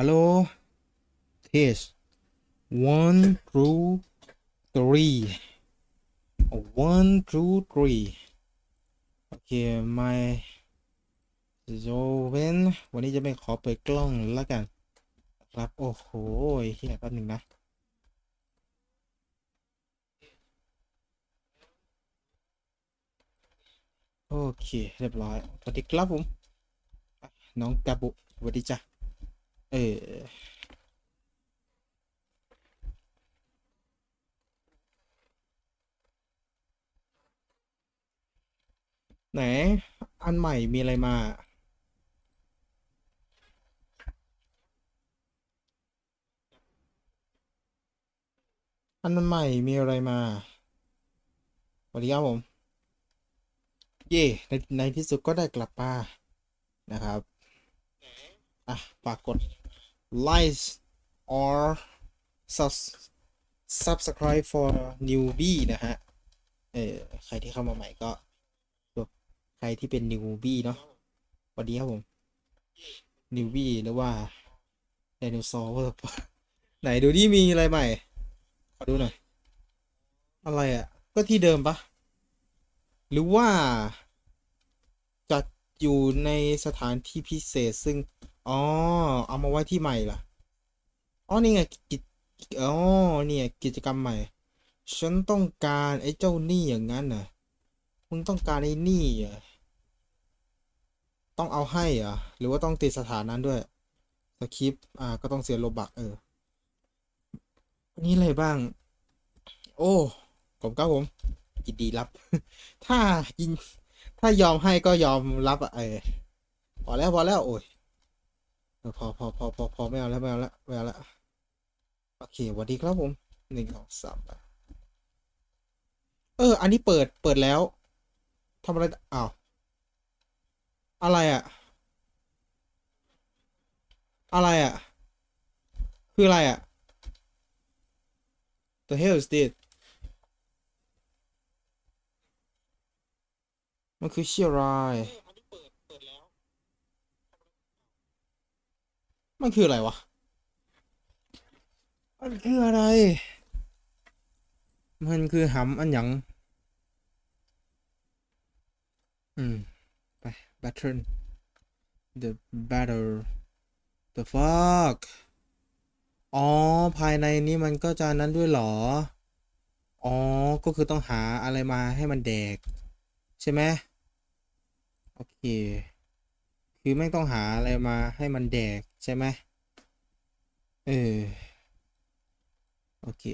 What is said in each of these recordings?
ฮัลโหล test one two three one two three โอเค my โจเวนวันนี้จะไม่ขอเปิดกล้องแล้วกัน ครับโอ้โหเฮียแป๊บหนึ่งนะโอเค เรียบร้อย สวัสดีครับผม น้องกาบุสวัสดีจ้ะ เออไหน อันใหม่มีอะไรมา อันใหม่มีอะไรมาสวัสดีครับผม เย่ในในที่สุดก็ได้กลับมานะครับ อะฝากกด like or sub subscribe for newbie นะฮะ เออใครที่เข้ามาใหม่ก็ ใครที่เป็น newbie เนาะสวัสดีครับผม newbie หรือว่า dinosaur ไหนดูนี่มีอะไรใหม่ ขอดูหน่อย อะไรอะ่ะ ก็ที่เดิมปะหรือว่าจัดอยู่ในสถานที่พิเศษซึ่ง อ๋อ เอามาไว้ที่ใหม่ล่ะอ๋อ นี่ไงกิจอ๋อเนี่ยกิจกรรมใหม่ ฉันต้องการไอ้เจ้านี่อย่างนั้นน่ะมึงต้องการไอ้นี่อะต้องเอาให้อะหรือว่าต้องติดสถานนั้นด้วยสคริปต์อ่า ก็ต้องเสียโลบักเออนนี้อะไรบ้าง โอ้ผมครับผมยินดีรับ ถ้ายิน ถ้ายอมให้ก็ยอมรับอะเออพอแล้วพอแล้วโอ้ย พอพอพอพอพอไม่เอาแล้วไม่เอาแล้วไม่เอาแล้วโอเคสวัสดีครับผมหนึ่งสองสามเออ อันนี้เปิดเปิดแล้วทำอะไรอ้าวอะไรอะอะไรอะคืออะไรอะ The hell is this มันคือเชี่ยราย มันคืออะไรวะ มันคืออะไร มันคือหำอันหยัง อืม ไป battle the battle the fuck อ๋อ ภายในนี้มันก็จะนั้นด้วยหรอ อ๋อ ก็คือต้องหาอะไรมาให้มันแดก ใช่ไหมโอเค คือแม่งต้องหาอะไรมาให้มันแดกใช่ไหมเออ โอเค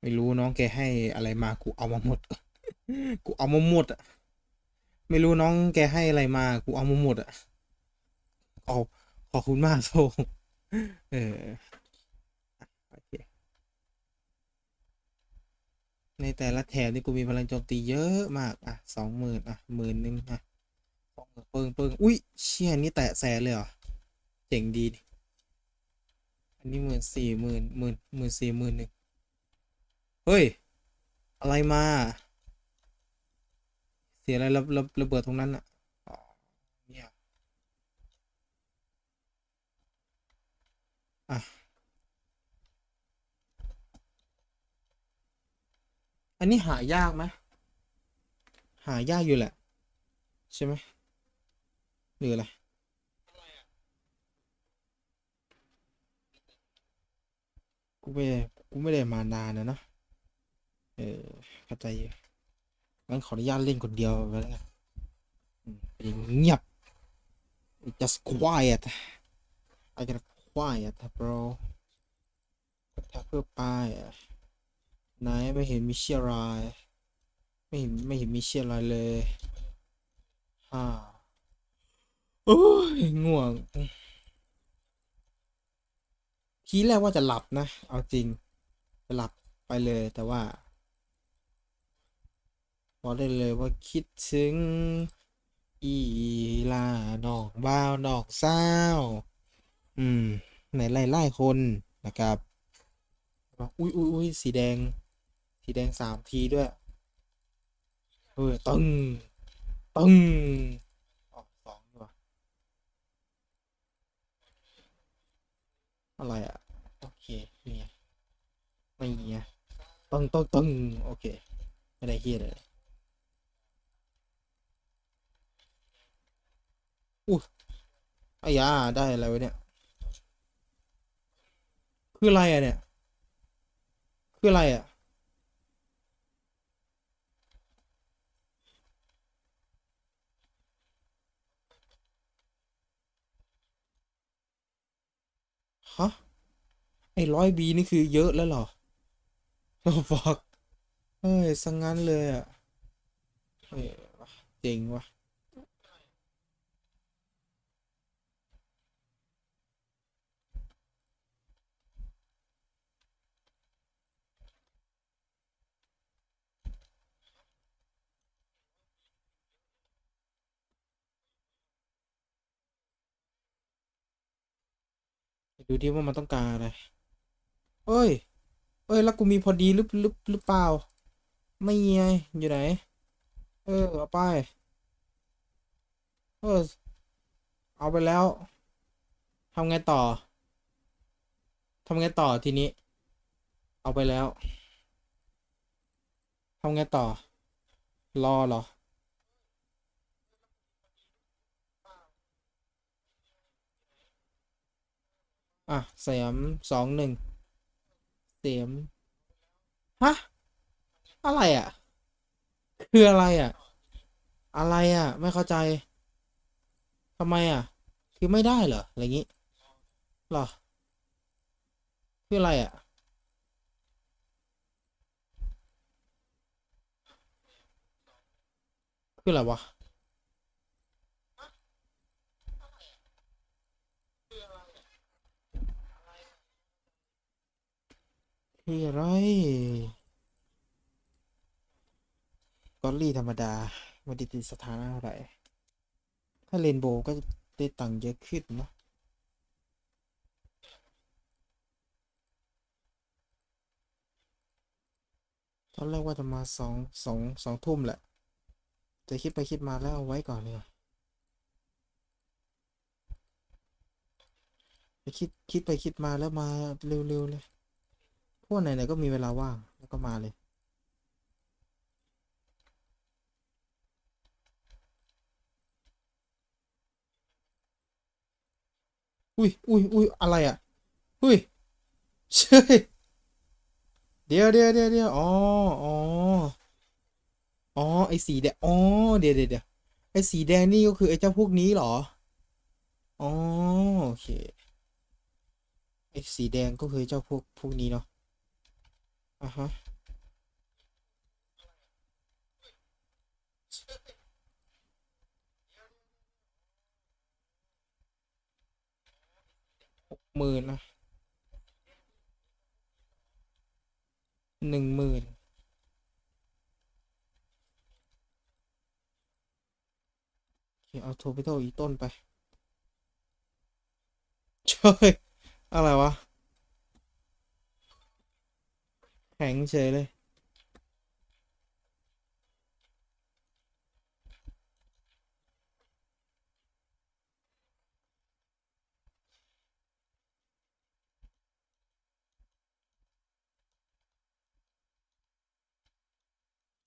ไม่รู้น้องแกให้อะไรมากูเอามาหมด กูเอามาหมดอะ ไม่รู้น้องแกให้อะไรมากูเอามาหมดอะขอบขอบคุณมากโซเออเค ในแต่ละแถบนี่กูมีพลังโจมตีเยอะมากอะสองหมื่นอะหมื่นหนึ่งอะสองหมื่นเปิงเปิงอุ้ยเชี่ยนี่แตะแสนเลยเหรอเจ๋งดีอันนี้หมื่นสี่หมื่นหมื่นหมื่นสี่หมื่นหนึ่งเฮ้ย อะไรมา เสียอะไรระระระเบิดตรงนั้นอะเนี่ยอะ อันนี้หายากไหมหายากอยู่แหละ ใช่ไหมหรืออะไรกูไม่ได้กูไม่ได้มานานนะเนอะเออเข้าใจอยู่งั้นขออนุญาตเล่นคนเดียวไปแล้วกันเป็นอย่างเงียบ just quiet I gotta quiet bro กดแทบเพื่อไปอะ ไหนไม่เห็นมีเชียร์ไรไม่เห็นไม่เห็นมีเชียร์ไรเลยฮ่าโอ้ยง่วงทีแรกว่าจะหลับนะ เอาจริงจะหลับไปเลยแต่ว่าบอกได้เลยว่าคิดถึง อีลาหนองบ้าวหนองเศร้า อืมไหนไล่ไล่คนนะครับ อุ้ยอุ้ยอุ้ยสีแดง สีแดงสามทีด้วยเออตึงปึ้งออกสองดีกว่าอะไรอะ โอเคเนี่ไงไม่เงี้ยตึงตึงตึงโอเค ไม่ได้เฮียเลยอู้อายาได้อะไรวะเนี่ย คืออะไรอะเนี่ย คืออะไรอะ ฮะไอ้ร้อยบีนี่คือเยอะแล้วเหรอโอ้ฟอกเฮ้ยสังงั้นเลยอะเฮ้ยวะเจ๋งวะ ดูดิว่ามันต้องการอะไร เอ้ย เอ้ย แล้วกูมีพอดีหรือหรือหรือเปล่า ไม่ไงอยู่ไหน เออ เอาไป เออ เอาไปแล้ว ทำไงต่อ ทำไงต่อทีนี้ เอาไปแล้ว ทำไงต่อ รอเหรอ อะเสียมสองหนึ่งเสียมฮะอะไรอะ คืออะไรอะ อะไรอะ ไม่เข้าใจทำไมอะ คือไม่ได้เหรออะไรงี้หรอคืออะไรอะคืออะไรวะ คืออะไรกอลลี่ธรรมดาไม่ได้ติดสถานะอะไร ถ้าเรนโบว์ก็จะได้ตังค์เยอะขึ้นเนะตอนแรกว่าจะมาสองสองสองทุ่มแหละ แต่คิดไปคิดมาแล้วเอาไว้ก่อนเลยว่ะคิดคิดไปคิดมาแล้วมาเร็วๆเลย พว่าไหนๆก็มีเวลาว่าง แล้วก็มาเลย อุ้ยอุ้ยอุ้ยอะไรอะ อุ้ยเชยเดี๋ยวเดี๋ยวเดี๋ยวเดี๋ยวอ๋ออ๋ออ๋อไอ้สีแดงอ๋อเดี๋ยวเดี๋ยวเดี๋ยวไอ้สีแดงนี่ก็คือไอ้เจ้าพวกนี้เหรออ๋อโอเคไอ้สีแดงก็คือเจ้าพวกพวกนี้เนาะ อะฮะหกหมื่นนะหนึ่งหมื่นเคเอาโทปิโตอีต้นไปเชยอะไรวะ แข็งเฉยเลย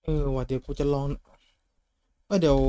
เออว่ะเดี๋ยวกูจะลอง เออเดี๋ยว